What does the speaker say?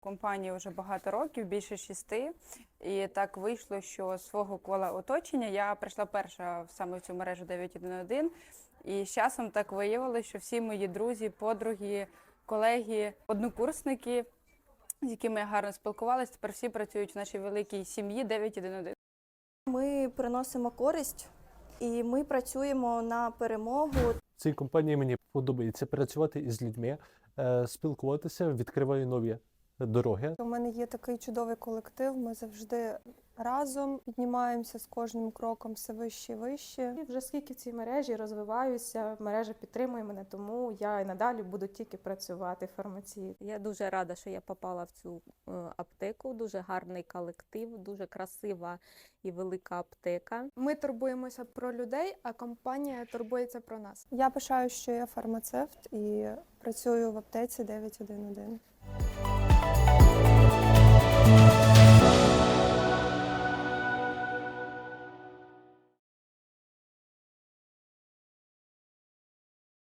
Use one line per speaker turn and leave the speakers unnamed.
компанії вже багато років, більше шести. І так вийшло, що з свого кола оточення я прийшла перша в саме в цю мережу 911. І з часом так виявилося, що всі мої друзі, подруги, колеги, однокурсники, з якими я гарно спілкувалася, тепер всі працюють в нашій великій сім'ї 911.
Ми приносимо користь і ми працюємо на перемогу.
Цій компанії мені подобається працювати із людьми, е, спілкуватися, відкриваю нові дороги.
У мене є такий чудовий колектив. Ми завжди разом піднімаємося з кожним кроком все вище і вище.
І вже скільки в цій мережі розвиваюся, мережа підтримує мене, тому я і надалі буду тільки працювати в фармації.
Я дуже рада, що я попала в цю е, аптеку. Дуже гарний колектив, дуже красива і велика аптека.
Ми турбуємося про людей, а компанія турбується про нас.
Я пишаю, що я фармацевт і працюю в аптеці 911.